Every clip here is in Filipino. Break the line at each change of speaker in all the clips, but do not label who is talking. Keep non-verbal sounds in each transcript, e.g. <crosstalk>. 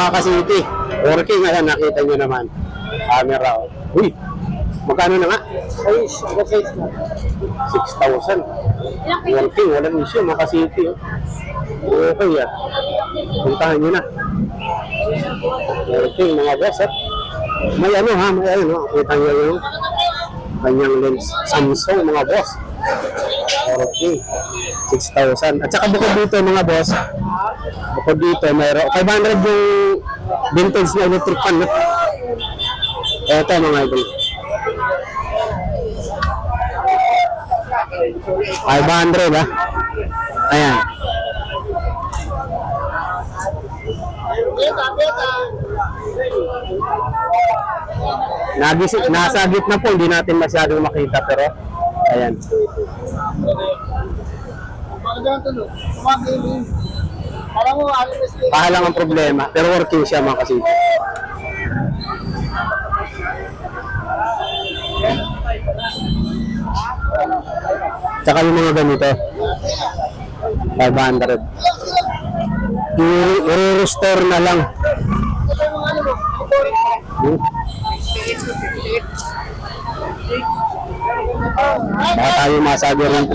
mga kasiti. Working, ayan, nakita nyo naman. Camera, oh. Uy, magkano na nga?
Ayos, ako size na.
6,000. Working, walang issue, mga kasiti. Oh. Okay, ah. Puntahan nyo na. Working, mga boss, ah. May ano ha, may ano, kita nyo yung kanyang lens. Samsung, mga boss. Okay. 6,000. At saka bukod dito, mga boss, bukod dito, mayroon, 500 yung vintage na electric fan. No? Ito, mga idol. 500 ha. Ayan.
Beta, beta.
Nagis, nasa gitna po, hindi natin masyadong makita pero ayan. Pahalang ang problema, pero working siya mga kasi. Tsaka yung mga ganito, 500. I- I-restore na lang.
Ito yung mga ano mo, motorik mo.
Hmm? Baka tayo masabi rin.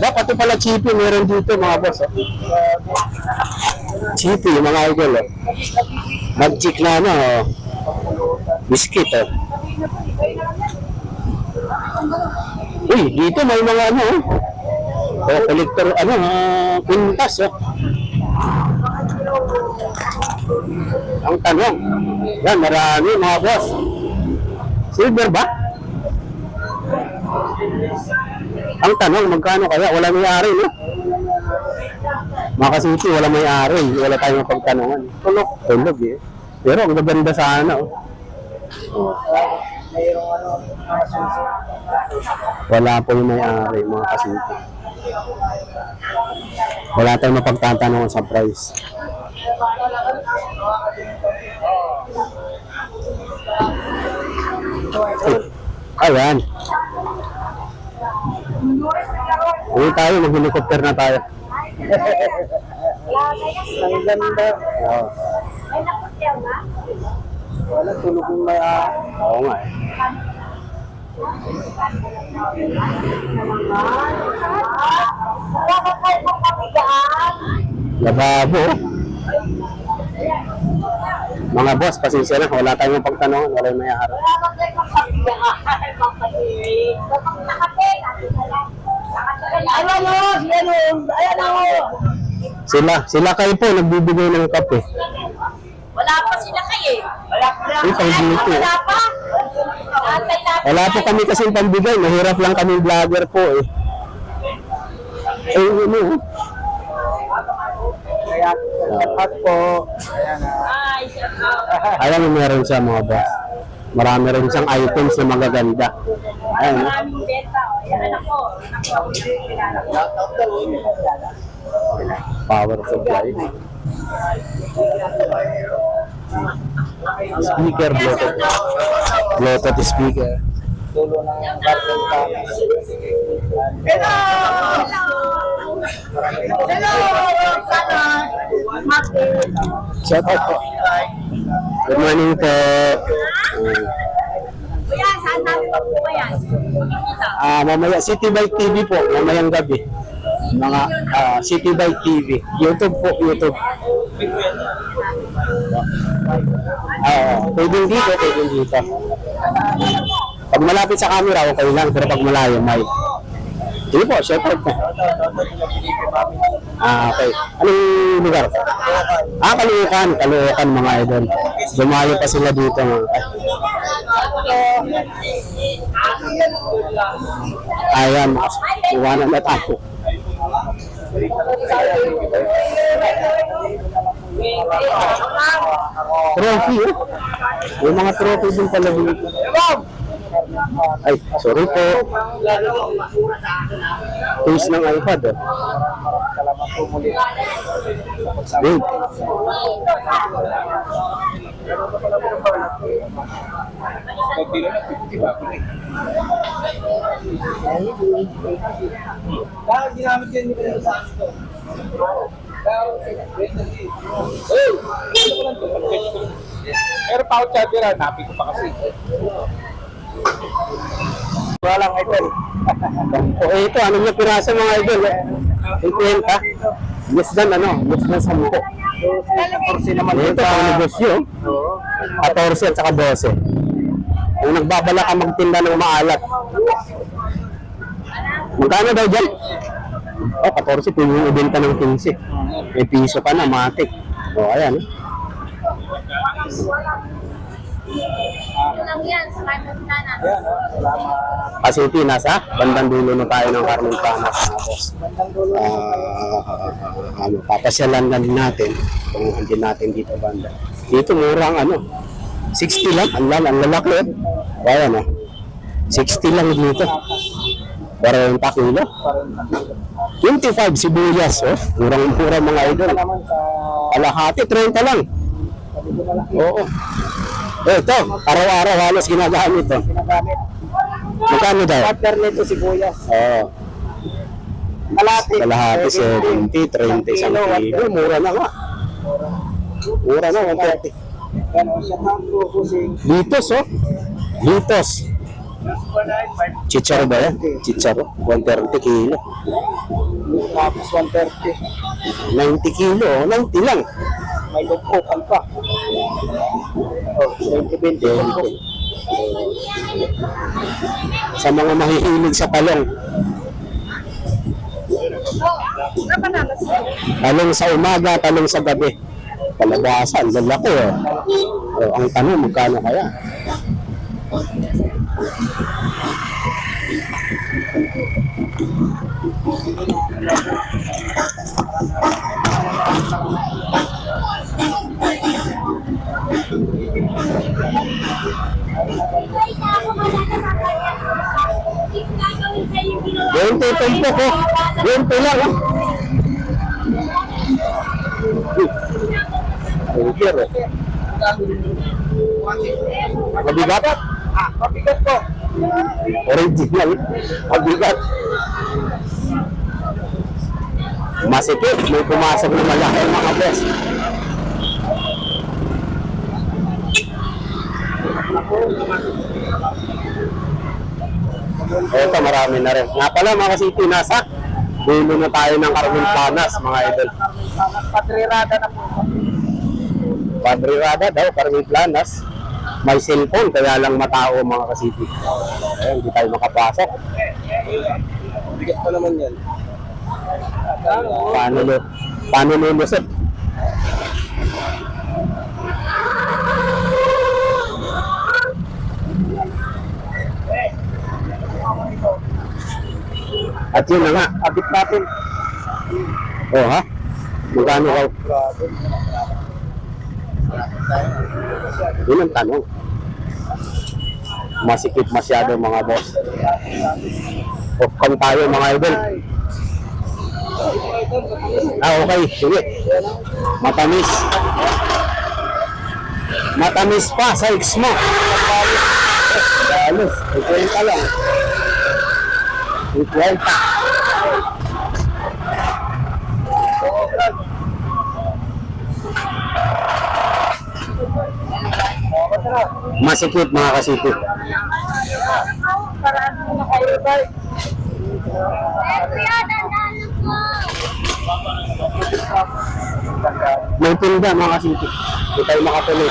Dapat ito pala chippy meron dito mga boss. Oh. Chippy, mga idol. Oh. Mag-chick na ano. Oh. Biscuit. Oh. Uy, dito may mga ano. Oh, collector, ano, uh, quintas. Oh. Ang tanong. Yan, marami mga boss. Silver ba? Ang tanong, magkano kaya? Wala may-ari, no? Mga kasiti, wala may-ari. Wala tayong pagtanungan. Tulog. Tulog, eh. Pero ang gaganda sana, oh.
Susi.
Wala po yung may-ari, mga kasiti. Wala tayong mapagtatanungan sa price. Ayan. Uwi tayo, mag-helicopter na tayo.
Ang ganda.
Oo.
Wala, tulog yung may ah.
Oo nga eh. Lababo. Mga boss, pasensya na. Wala tayong pagtanungan. Wala yung may-ari.
Ayan o, yan o, ayan o.
Sila, sila kayo po nagbibigay ng kape.
Wala pa sila kayo eh. Wala pa.
Uy, pang beauty.
Wala pa.
Wala po kami kasing pambigay. Mahirap lang kami vlogger po eh. Eh, ano?
Kaya, sapat po. Ayan ah.
Ayan, meron siya mga boss. Marami rin siyang items na magaganda. Ayan?
Maraming beta. oh. Yan anak ko.
Power supply. Speaker, Bluetooth. Bluetooth speaker.
Tulo ng garden pa.
Hello! Hello! Sana.
Shout out po. Good morning po.
Kuya, saan yan? Makikita.
Ah, mamaya City Bike TV po, mamayang gabi. Mga ah, City Bike TV. YouTube po, YouTube. Ah, pwedeng dito, pwedeng dito. Pag malapit sa camera, okay lang. Pero pag malayo, may. Sige po, shout out po. Ah, okay. Anong lugar? Ah, Kaluukan. Kaluukan mga idol. Dumayo pa sila dito. Mga. Ayan, iwanan na tayo. Trophy, oh. Yung mga trophy din pala dito. Ay, sorry po. Case ng iPad, oh.
Salamat po muli.
Good.
Bakit ginamit yan nila sa akin to?
Pero pa out charger, hanapin ko pa kasi.
Wala lang idol. <laughs>
O ito, ano yung piraso mga idol? eh? 50. Yes dan ano? Yes dan 10.
Kursi naman
Ito, ang negosyo. 14 at saka 12. Kung nagbabala ka magtinda ng maalat. Magkano daw dyan? Oh, 14, pwede yung ibenta ng 15. May piso ka na, matik. O, oh, ayan.
Lang yan, sa kayo na.
Pasiti, nasa bandang dulo na tayo ng Carmen Panas, boss. Ah, ano, papasyalan na din natin kung hindi natin dito banda. Dito murang ano, 60 lang, ang lang, ang lalaki. oh. Kaya na, 60 lang dito. 40 kilo. 25 sibuyas, oh. Murang-mura mga idol.
naman sa
Alahati, 30 lang. Oo. Eh, ito, araw-araw halos ginagamit to.
ginagamit.
Magkano daw?
Partner nito sibuyas.
Oo.
Kalati.
Kalahati 70, 30, 1 kilo. Mura na nga. Mura na, 130.
Ano, siya tango, kusing.
Litos, oh. Litos. Chicharo ba yan? Chicharo. 130 kilo.
Tapos 130.
90 kilo, oh. 90 lang.
May lugpukan pa. Oh, 20-20.
20. Sa mga mahihilig sa talong. Talong sa umaga, talong sa gabi. Palabasan, lalaki oh. oh. Ang tanong, magkano kaya? Yung tutumpo ko. Yung pula oh. You. eh. Mabigat?
Ah, mabigat ko.
Original. Mabigat. Masikip. May pumasok na malaki mga boss. Ito, marami na rin. Nga pala mga kasiti, nasa dulo na tayo ng Carmen Panas, mga idol.
Patrirada na po.
Padre Rada daw, Carmen Planas. May cellphone, kaya lang matao mga kasiti. Ayun, hindi tayo makapasok.
Bigat pa naman yan.
Paano? Paano lulusot? At yun na nga,
Abit natin.
oh ha? Magkano raw? Yun ang tanong. Masikip masyado mga boss. Off cam tayo mga idol. Ah, okay. Sige. Matamis. Matamis pa sa X mo. Alos, 50 lang. 50. Masikip mga
mo na kayo, bay.
May tinda mga kasipit. Hindi tayo makatuloy.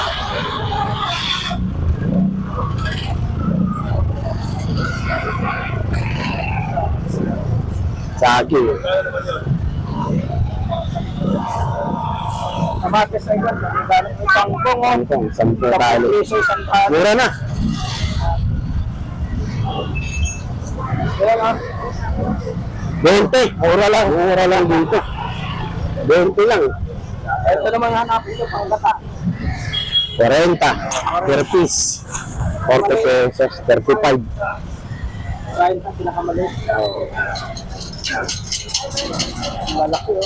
Sagi.
Kamatis na yun. Galing ko pangkong. oh.
Hongkong, sampo talo. Mura na.
Ah.
20. Mura lang. Mura lang dito. 20 lang.
Ito naman hanapin ko pang gata.
40. Per piece. 40 pesos. 35.
Kain ka pinakamaliit. Malaki oh.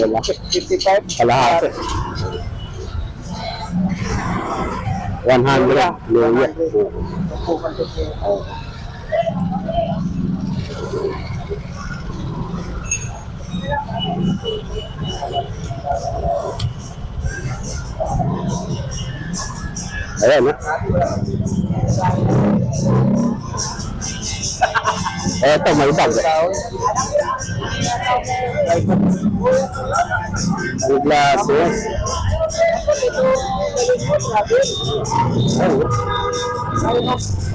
Malaki.
55.
Kalahati. 100. Luya.
Bukal ko siya.
Ayan, ha? Eto, may bag. Ang glasses.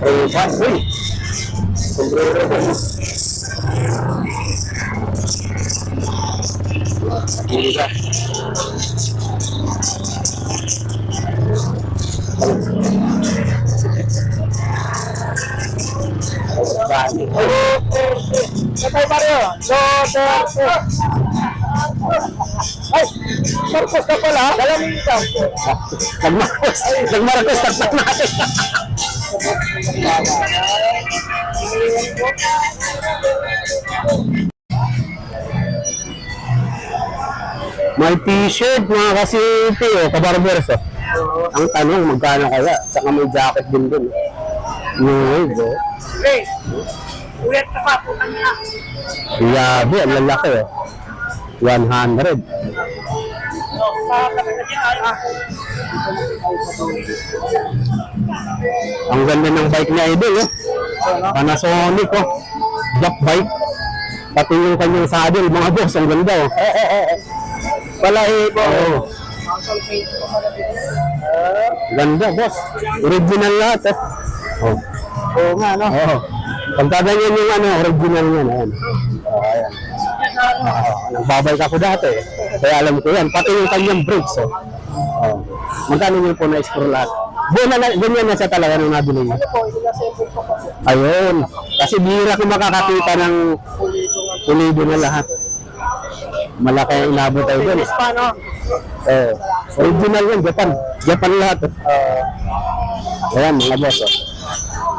Eh, pa, uy. Sombrero ko. Gila. Bani.
Patay Mario. So, so, so. Ay, Marcos ka pala. Dalamin ka.
Nagmarcos. Nagmarcos. Taktak natin. May t-shirt mga kasipi o kabarbers oh. Ang tanong magkano kaya? Saka may jacket din dun. Yung oh.
Hey, ulit ka pa, putang ina.
Yabi, ang lalaki oh. 100.
So, kakatagal yan, ah.
Ang ganda ng bike niya idol oh. Panasonic oh. Jack bike. Pati yung kanyang saddle mga boss, ang ganda oh. Oo, oo, oo. Palahibo. Oo. Ganda boss. Original lahat oh. Oh.
Oo nga, no?
Oo. Pagka ganyan yung ano, original yan. Ayan. Oh, ayan. Oo, nagbabike ako dati. eh. Kaya alam ko yan. Pati yung kanyang brakes. Oh. Oh. Magkano niyo po na-explore lahat? Buwan na, na- ganyan na siya talaga nung nabili niyo.
Po, inasemble ko pa.
Ayun. Kasi bihira ko makakakita ng pulido na lahat. Malaki ang inabot tayo doon.
Finish pa, no?
Eh, original yan, Japan. Japan lahat. Oh. Ayan, mga boss. Oh.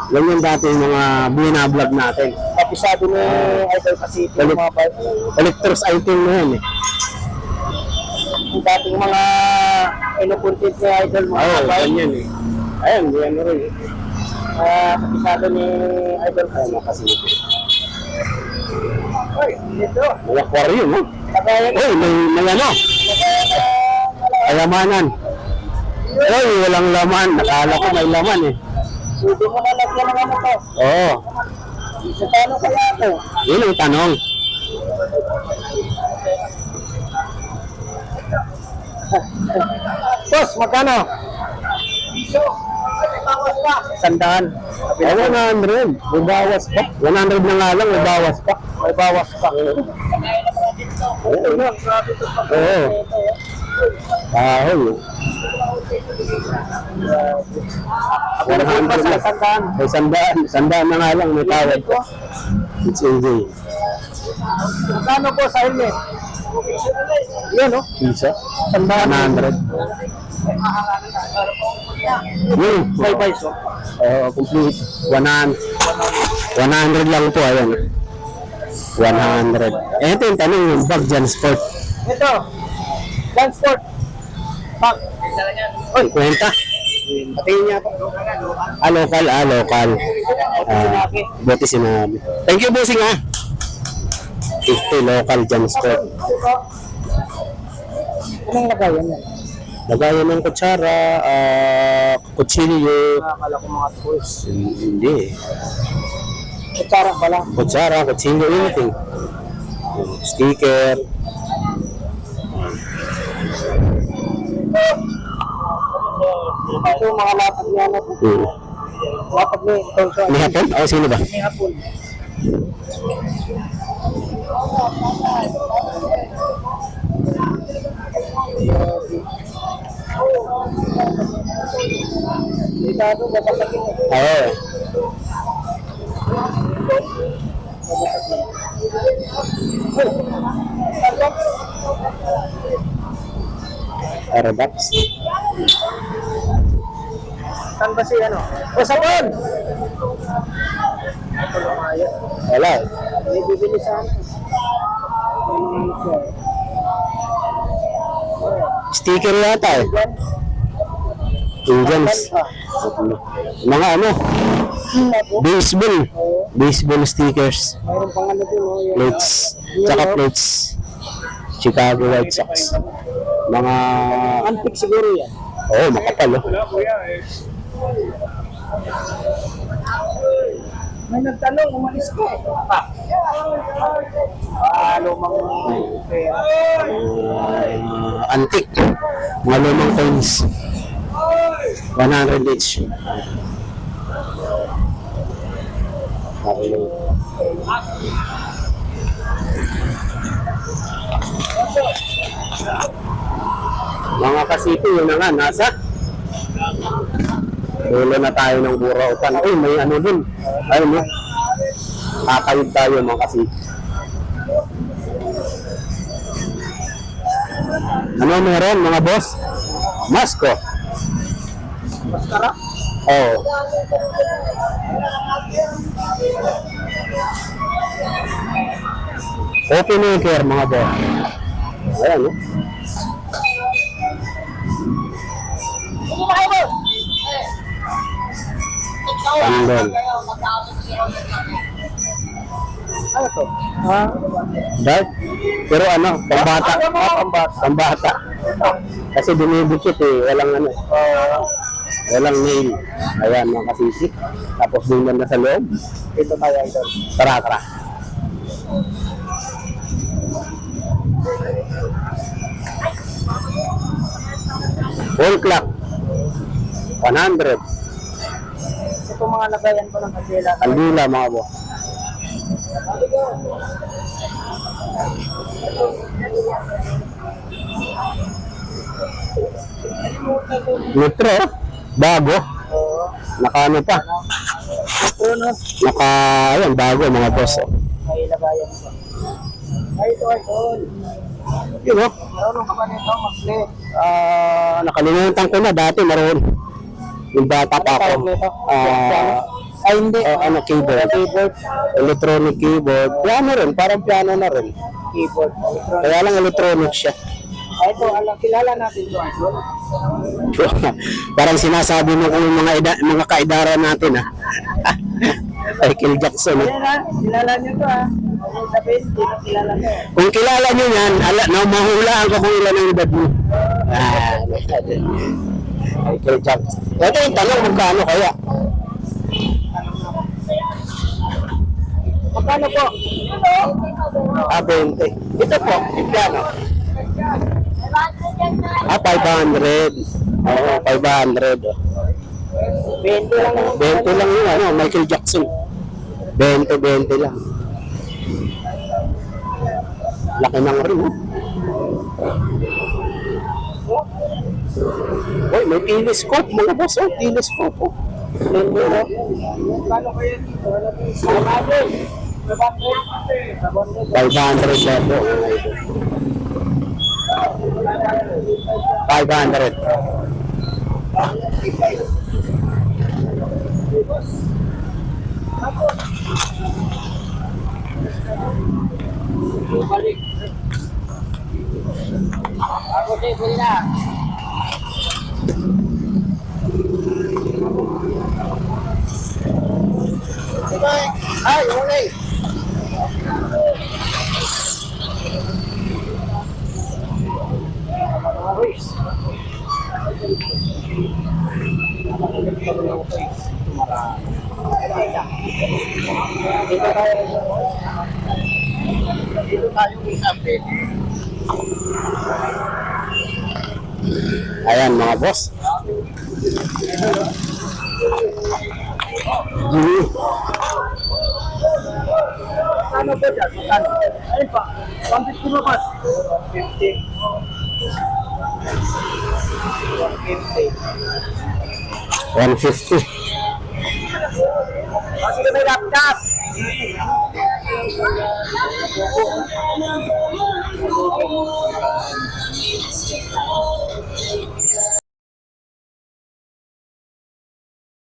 Yan yung dati yung mga binablog natin.
Kapisado ni Idol Pacific.
Balik.
Yung mga bike.
Collector's item na yan eh.
Yung dating mga inupuntit ni Idol mga
Oo,
bike.
ganyan eh. Ayan, yan na rin. eh.
Ah, kapisado ni Idol
Ayan,
Pacific.
makasipit.
Ay, dito.
May aquarium, oh.
Kagaya
Uy, may, may ano, kayamanan. Uy, walang laman. Nakala ko may laman eh.
Pwede mo na lagyan ng ano to.
Oo,
Sa paano kaya to?
yun ang tanong. <laughs>
Boss, magkano? Piso. Bawas pa.
Sandaan. Ay, 100. May bawas pa. 100 na nga lang, may bawas pa.
May bawas pa.
Oo. Oo. Kahoy.
Ako na pa sa sandaan.
May sandaan. Sandaan na nga lang, may tawad pa. It's easy.
Magkano po sa helmet? Yan, no?
Pisa. Sandaan. 100. Yun.
May piso.
Oo, complete. 100. 100 lang po, ayan. 100. Eh, ito yung tanong yung bag dyan, sport.
Ito. Transport. Pag.
Oy, kwenta. Patingin niya ako. Ah, local, ah, local. Ah, buti sinabi. Thank you, bossing, ah. 50 local dyan, sport.
Anong lagayan yan?
Lagayan ng kutsara, ah, kutsilyo.
Nakakala ko mga tools.
Hindi.
Kutsara pala.
Kutsara, kutsilyo, anything. Sticker.
Ito mga lapad niya na.
Hmm.
Lapad ni ito.
May hapon? O, sino ba?
May hapon. Delikado, babasakin mo.
Oo. Starbucks.
Saan ba si ano? O, lang ayos.
Wala.
May bibili sa ano.
Sticker yata eh. Indians. Mga ano, baseball. Baseball stickers.
Mayroon pang ano din, oh,
Plates. Tsaka plates. Chicago White Sox. Mga,
antique siguro yan.
oh, makapal oh.
May nagtanong, umalis ko. Ah, lumang pera.
Uh, antique. Mga lumang coins. 100 each. Mga kasipi, yun na nga, nasa. Dulo na tayo ng burautan. Uy, may ano dun. Ayun mo. Kakayod tayo mga kasipi. Ano meron mga boss? Masko.
Maskara?
Oo. Open maker mga boss. Ayan, no? Tandol.
Ano to? Ha?
Dark? Pero ano, pambata. Ah, pambata. Pambata. Kasi dumidikit eh. Walang ano. walang nail. Ayan, mga kasisik. Tapos doon na sa loob.
Ito tayo, idol.
Tara, tara. Full clock. 100.
Ito mga lagayan ko ng kasila.
Kandila mga boss. Metro, bago.
Oo.
Naka ano pa?
Ito, no?
Naka, ayun, bago mga boss. oh.
May lagayan ko. Ay, ito, idol.
Yun oh.
Marunong ka ba nito, mag-play?
Ah, nakalimutan ko na dati maroon. Yung bata pa ako. Ah,
Ay, hindi.
oh, ano, keyboard.
Keyboard.
Electronic keyboard. Piano rin, parang piano na rin.
Keyboard. Electronic.
Kaya lang electronic siya.
Ay, ito, alam, kilala natin ito, idol. <laughs>
parang sinasabi mo kung mga, ida, mga kaidara natin ah. <laughs> Michael Jackson. ah.
Kilala, kilala niyo to, ha? Na kilala to.
Kung kilala nyo yan, ala, na mahulaan ko kung ilan ang edad mo. Ah, Michael Jackson. Ito yung tanong, magkano kaya?
Magkano po?
Ah, 20. Ito po, piano. Ah, 500. Oo, 500.
20 lang.
20 lang yun, ano, Michael Jackson. 20, 20 lang. Laki ng rin, oh. Uy, may telescope, mga boss, oh, telescope, oh. Lendo, oh.
Magkano kayo dito? Sarado. 500.
500 na po. 500.
Balik. Ako sa'yo, pwede na.
Ayan, mga boss. Gini.
Ano ba dyan? Ayun pa. 150 mo ba? 150.
150.
Oh, sige, may laptop. Oh,